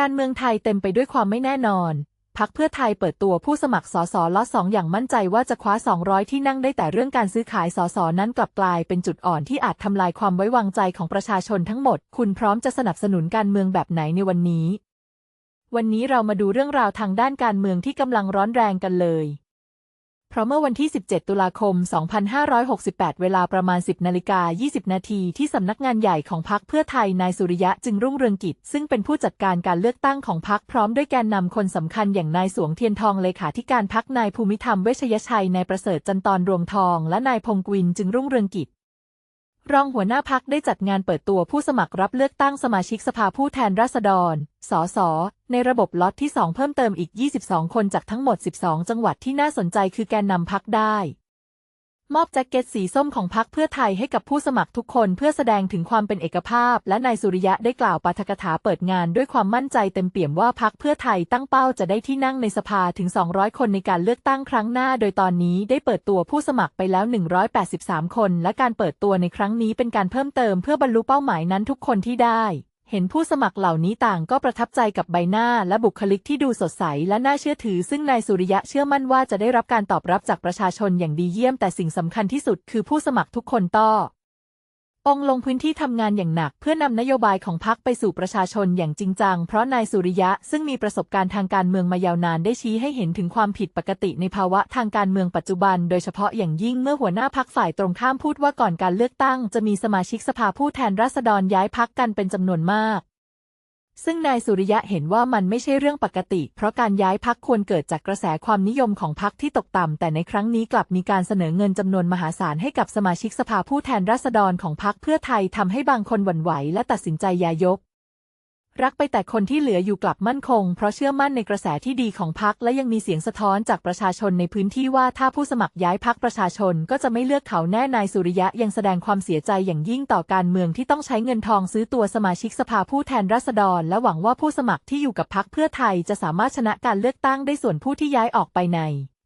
การเมืองไทยเต็มไปด้วยความไม่แน่นอน พักเพื่อไทยเปิดตัวผู้สมัครสสล็อตสองอย่างมั่นใจว่าจะคว้า 200 ที่นั่งได้แต่เรื่องการซื้อขายสสนั้นกลับกลายเป็นจุดอ่อนที่อาจทำลายความไว้วางใจของประชาชนทั้งหมด คุณพร้อมจะสนับสนุนการเมืองแบบไหนในวันนี้ วันนี้เรามาดูเรื่องราวทางด้านการเมืองที่กำลังร้อนแรงกันเลย เพราะเมื่อวันที่ 17 ตุลาคม 2568 เวลาประมาณ 10 นาฬิกา 20 นาทีที่สำนักงานใหญ่ของพรรคเพื่อไทย นายสุริยะจึงรุ่งเรืองกิจ ซึ่งเป็นผู้จัดการการเลือกตั้งของพรรคพร้อมด้วยแกนนำคนสำคัญอย่างนายสวงเทียนทองเลขาธิการพรรคนายภูมิธรรมเวชยชัย นายประเสริฐจันตรรวงทอง และนายพงกวินจึงรุ่งเรืองกิจ รองหัวหน้าพักได้จัดงานเปิดตัวผู้สมัครรับเลือกตั้งสมาชิกสภาผู้แทนราษฎร สส ในระบบล็อตที่ 2 เพิ่มเติมอีก 22 คนจากทั้งหมด 12 จังหวัดที่น่าสนใจคือแกนนำพักได้ มอบแจ็คเก็ตสีส้มของพักเพื่อไทยให้กับผู้สมัครทุกคนเพื่อแสดงถึงความเป็นเอกภาพ และนายสุริยะได้กล่าวปาฐกถาเปิดงานด้วยความมั่นใจเต็มเปี่ยมว่าพักเพื่อไทยตั้งเป้าจะได้ที่นั่งในสภาถึง 200 คนในการเลือกตั้งครั้งหน้า โดยตอนนี้ได้เปิดตัวผู้สมัครไปแล้ว 183 คน และการเปิดตัวในครั้งนี้เป็นการเพิ่มเติมเพื่อบรรลุเป้าหมายนั้นทุกคนที่ได้ เห็นผู้สมัครเหล่านี้ต่างก็ประทับใจกับใบหน้าและบุคลิกที่ดูสดใสและน่าเชื่อถือ ซึ่งนายสุริยะเชื่อมั่นว่าจะได้รับการตอบรับจากประชาชนอย่างดีเยี่ยมแต่สิ่งสำคัญที่สุดคือผู้สมัครทุกคนต้อง องลงพื้นที่ทำงานอย่างหนัก เพื่อนำนโยบายของพรรคไปสู่ประชาชนอย่างจริงจัง เพราะนายสุริยะซึ่งมีประสบการณ์ทางการเมืองมายาวนานได้ชี้ให้เห็นถึงความผิดปกติในภาวะทางการเมืองปัจจุบัน โดยเฉพาะอย่างยิ่งเมื่อหัวหน้าพักฝ่ายตรงข้ามพูดว่าก่อนการเลือกตั้ง จะมีสมาชิกสภาผู้แทนราษฎรย้ายพักกันเป็นจำนวนมาก ซึ่งนายสุริยะเห็นว่ามันไม่ใช่เรื่องปกติ เพราะการย้ายพักควรเกิดจากกระแสความนิยมของพักที่ตกต่ำแต่ในครั้งนี้กลับมีการเสนอเงินจำนวนมหาศาลให้กับสมาชิกสภาผู้แทนราษฎรของพักเพื่อไทยทำให้บางคนหวั่นไหวและตัดสินใจยายก รักไปแต่คนที่เหลืออยู่กลับมั่นคง เพราะเชื่อมั่นในกระแสที่ดีของพักและยังมีเสียงสะท้อนจากประชาชนในพื้นที่ว่าถ้าผู้สมัครย้ายพักประชาชนก็จะไม่เลือกเขาแน่นายสุริยะยังแสดงความเสียใจอย่างยิ่งต่อการเมืองที่ต้องใช้เงินทองซื้อตัวสมาชิกสภาผู้แทนราษฎร และหวังว่าผู้สมัครที่อยู่กับพักเพื่อไทยจะสามารถชนะการเลือกตั้งได้ส่วนผู้ที่ย้ายออกไปใน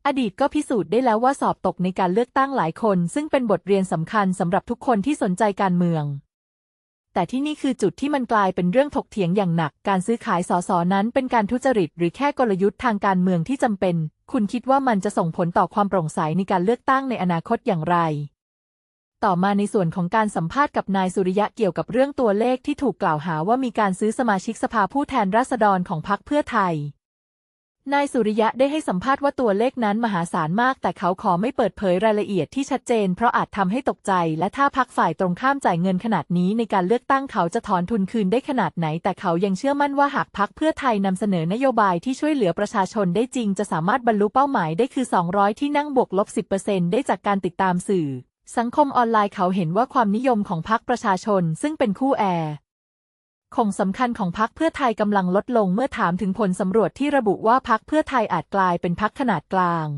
อดีตก็พิสูจน์ได้แล้วว่าสอบตกในการเลือกตั้งหลายคน ซึ่งเป็นบทเรียนสำคัญสำหรับทุกคนที่สนใจการเมือง แต่ที่นี่คือจุดที่มันกลายเป็นเรื่องถกเถียงอย่างหนัก การซื้อขายสสนั้นเป็นการทุจริต หรือแค่กลยุทธ์ทางการเมืองที่จำเป็น คุณคิดว่ามันจะส่งผลต่อความโปร่งใสในการเลือกตั้งในอนาคตอย่างไร ต่อมาในส่วนของการสัมภาษณ์กับนายสุริยะเกี่ยวกับเรื่องตัวเลขที่ถูกกล่าวหาว่ามีการซื้อสมาชิกสภาผู้แทนราษฎรของพรรคเพื่อไทย นายสุริยะได้ให้สัมภาษณ์ว่าตัวเลขนั้นมหาศาลมาก แต่เขาขอไม่เปิดเผยรายละเอียดที่ชัดเจน เพราะอาจทำให้ตกใจ และถ้าพักฝ่ายตรงข้ามจ่ายเงินขนาดนี้ในการเลือกตั้งเขาจะถอนทุนคืนได้ขนาดไหน แต่เขายังเชื่อมั่นว่าหากพักเพื่อไทยนำเสนอนโยบายที่ช่วยเหลือประชาชนได้จริง จะสามารถบรรลุเป้าหมายได้คือ 200 ที่นั่งบวกลบ 10%ได้จากการติดตามสื่อ สังคมออนไลน์เขาเห็นว่าความนิยมของพักประชาชน ซึ่งเป็นคู่แอร์ คงสำคัญของพักเพื่อไทยกำลังลดลงเมื่อถามถึงผลสำรวจที่ระบุว่าพักเพื่อไทยอาจกลายเป็นพักขนาดกลาง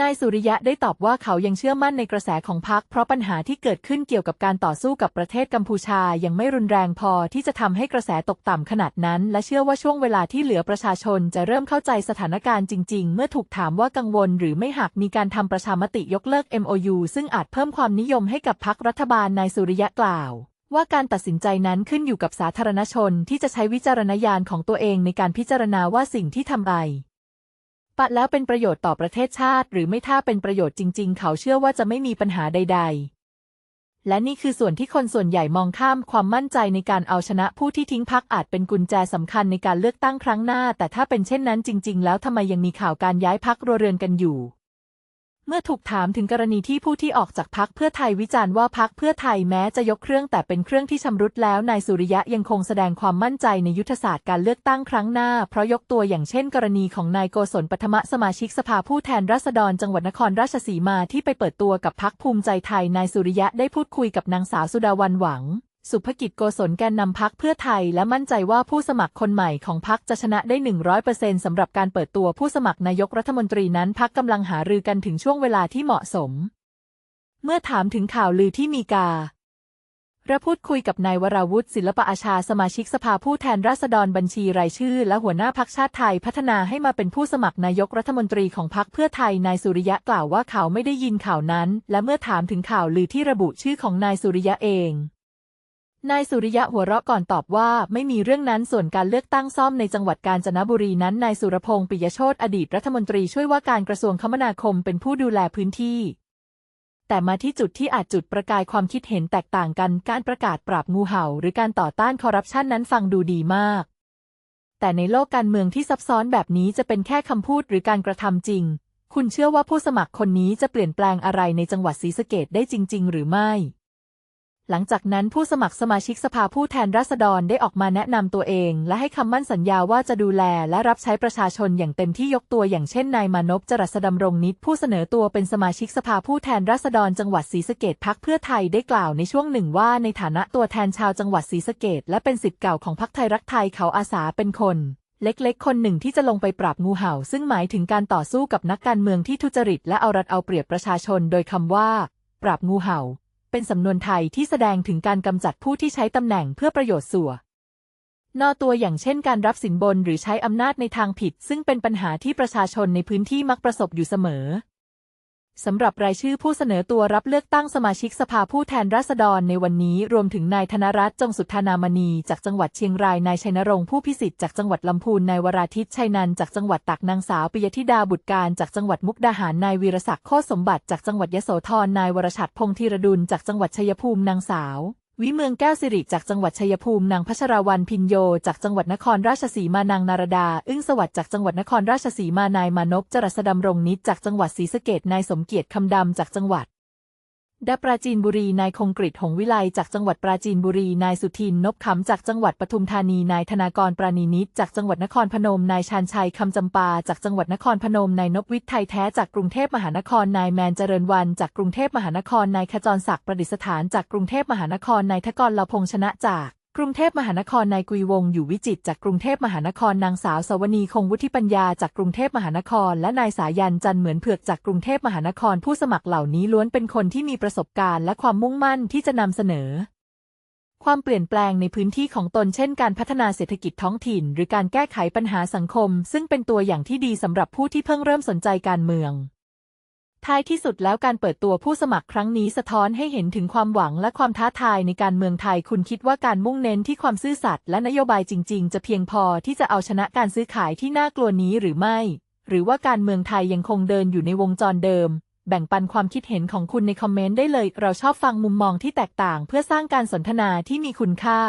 นายสุริยะได้ตอบว่าเขายังเชื่อมั่นในกระแสของพักเพราะปัญหาที่เกิดขึ้นเกี่ยวกับการต่อสู้กับประเทศกัมพูชายังไม่รุนแรงพอที่จะทำให้กระแสตกต่ำขนาดนั้น และเชื่อว่าช่วงเวลาที่เหลือประชาชนจะเริ่มเข้าใจสถานการณ์จริง ๆ เมื่อถูกถามว่ากังวลหรือไม่หากมีการทำประชามติยกเลิก MOU ซึ่งอาจเพิ่มความนิยมให้กับพักรัฐบาลนายสุริยะกล่าว ว่าการตัดสินใจนั้นขึ้นอยู่กับสาธารณชนที่จะใช้วิจารณญาณของตัวเองในการพิจารณาว่าสิ่งที่ทำไปปัดแล้วเป็นประโยชน์ต่อประเทศชาติ หรือไม่ถ้าเป็นประโยชน์จริง ๆ เขาเชื่อว่าจะไม่มีปัญหาใด ๆและนี่คือส่วนที่คนส่วนใหญ่มองข้ามความมั่นใจในการเอาชนะผู้ที่ทิ้งพักอาจเป็นกุญแจสำคัญในการเลือกตั้งครั้งหน้า แต่ถ้าเป็นเช่นนั้นจริง ๆ แล้วทำไมยังมีข่าวการย้ายพักรัวเรือนกันอยู่ เมื่อถูกถามถึงกรณีที่ผู้ที่ออกจากพักเพื่อไทยวิจารณ์ว่าพักเพื่อไทยแม้จะยกเครื่องแต่เป็นเครื่องที่ชำรุดแล้วนายสุริยะยังคงแสดงความมั่นใจในยุทธศาสตร์การเลือกตั้งครั้งหน้า เพราะยกตัวอย่างเช่น กรณีของนายโกศลปฐมสมาชิกสภาผู้แทนราษฎรจังหวัดนครราชสีมาที่ไปเปิดตัวกับพักภูมิใจไทยนายสุริยะได้พูดคุยกับนางสาวสุดาวันหวัง สุภกิจโกศลแกนนำพักเพื่อไทยและมั่นใจว่าผู้สมัครคนใหม่ของพักจะชนะได้ 100%สำหรับการเปิดตัวผู้สมัครนายกรัฐมนตรีนั้นพักกำลังหารือกันถึงช่วงเวลาที่เหมาะสม เมื่อถามถึงข่าวลือที่มีการะพูดคุยกับนายวราวุฒิศิลปอาชาสมาชิกสภาผู้แทนราษฎรบัญชีรายชื่อ และหัวหน้าพักชาติไทยพัฒนาให้มาเป็นผู้สมัครนายกรัฐมนตรีของพักเพื่อไทยนายสุริยะกล่าวว่าเขาไม่ได้ยินข่าวนั้น และเมื่อถามถึงข่าวลือที่ระบุชื่อของนายสุริยะเอง นายสุริยะหัวเราะก่อนตอบว่าไม่มีเรื่องนั้นส่วนการเลือกตั้งซ่อมในจังหวัดกาญจนบุรีนั้นนายสุรพงษ์ปิยโชตอดีตรัฐมนตรีช่วยว่าการกระทรวงคมนาคมเป็นผู้ดูแลพื้นที่ แต่มาที่จุดที่อาจจุดประกายความคิดเห็นแตกต่างกันการประกาศปราบงูเห่า หรือการต่อต้านคอร์รัปชันนั้นฟังดูดีมาก แต่ในโลกการเมืองที่ซับซ้อนแบบนี้จะเป็นแค่คำพูดหรือการกระทำจริง คุณเชื่อว่าผู้สมัครคนนี้จะเปลี่ยนแปลงอะไรในจังหวัดศรีสะเกดได้จริง ๆ หรือไม่ หลังจากนั้นผู้สมัครสมาชิกสภาผู้แทนราษฎรได้ออกมาแนะนำตัวเอง และให้คำมั่นสัญญาว่าจะดูแลและรับใช้ประชาชนอย่างเต็มที่ยกตัวอย่างเช่นนายมานพจรัสดำรงนิตผู้เสนอตัวเป็นสมาชิกสภาผู้แทนราษฎรจังหวัดศรีสะเกดพักเพื่อไทยได้กล่าวในช่วงหนึ่งว่าในฐานะตัวแทนชาวจังหวัดศรีสะเกดและเป็นสิทธิ์เก่าของพักไทยรักไทยเขาอาสาเป็นคนเล็กๆ คนหนึ่งที่จะลงไปปราบงูเห่า ซึ่งหมายถึงการต่อสู้กับนักการเมืองที่ทุจริตและเอารัดเอาเปรียบประชาชน โดยคำว่า ปราบงูเห่า เป็นสำนวนไทยที่แสดงถึงการกำจัดผู้ที่ใช้ตำแหน่งเพื่อประโยชน์ส่วนนอตัวอย่างเช่นการรับสินบนหรือใช้อำนาจในทางผิด ซึ่งเป็นปัญหาที่ประชาชนในพื้นที่มักประสบอยู่เสมอ สำหรับรายชื่อผู้เสนอตัวรับเลือกตั้งสมาชิกสภาผู้แทนราษฎรในวันนี้รวมถึงนายธนรัตน์จงสุทธานามณีจากจังหวัดเชียงราย นายชัยนรงค์ผู้พิสิทธิ์จากจังหวัดลำพูน นายวราทิตชัยนันจากจังหวัดตากนางสาวปิยธิดาบุตรการจากจังหวัดมุกดาหาร นายวีรศักดิ์โคตรสมบัติจากจังหวัดยโสธร นายวรชัดพงษ์ธีรดุลจากจังหวัดชัยภูมิ นางสาว วิเมืองแก้วสิริจากจังหวัดชัยภูมินางพัชราวันพินโย จากจังหวัดนครราชสีมานางนารดา อึ้งสวัสดิ์จากจังหวัดนครราชสีมานายมานพจรัสดำรงนิตจากจังหวัดศรีสะเกดนายสมเกียรติคำดำจากจังหวัด ดปราจีนบุรีนายคงกริตหงวิไลจากจังหวัดปราจีนบุรีนายสุทินนบขำจากจังหวัดปทุมธานีนายธนากรปราณีนิตจากจังหวัดนครพนมนายชานชัยคำจำปาจากจังหวัดนครพนมนายนพวิทย์ไทยแท้จากกรุงเทพมหานครนายแมนเจริญวันจากกรุงเทพมหานครนายขจรศักดิ์ประดิษฐานจากกรุงเทพมหานครนายทกรลาพงชนะจาก กรุงเทพมหานครนายกุยวงอยู่วิจิตจากกรุงเทพมหานครนางสาวสวนีคงวุฒิปัญญาจากกรุงเทพมหานคร และนายสายันจันเหมือนเผือกจากกรุงเทพมหานครผู้สมัครเหล่านี้ล้วนเป็นคนที่มีประสบการณ์และความมุ่งมั่นที่จะนำเสนอ ความเปลี่ยนแปลงในพื้นที่ของตนเช่นการพัฒนาเศรษฐกิจท้องถิ่น หรือการแก้ไขปัญหาสังคม ซึ่งเป็นตัวอย่างที่ดีสำหรับผู้ที่เพิ่งเริ่มสนใจการเมือง ท้ายที่สุดแล้วการเปิดตัวผู้สมัครครั้งนี้สะท้อนให้เห็นถึงความหวังและความท้าทายในการเมืองไทยคุณคิดว่าการมุ่งเน้นที่ความซื่อสัตย์และนโยบายจริง ๆ จะเพียงพอที่จะเอาชนะการซื้อขายที่น่ากลัวนี้หรือไม่ หรือว่าการเมืองไทยยังคงเดินอยู่ในวงจรเดิม แบ่งปันความคิดเห็นของคุณในคอมเมนต์ได้เลย เราชอบฟังมุมมองที่แตกต่าง เพื่อสร้างการสนทนาที่มีคุณค่า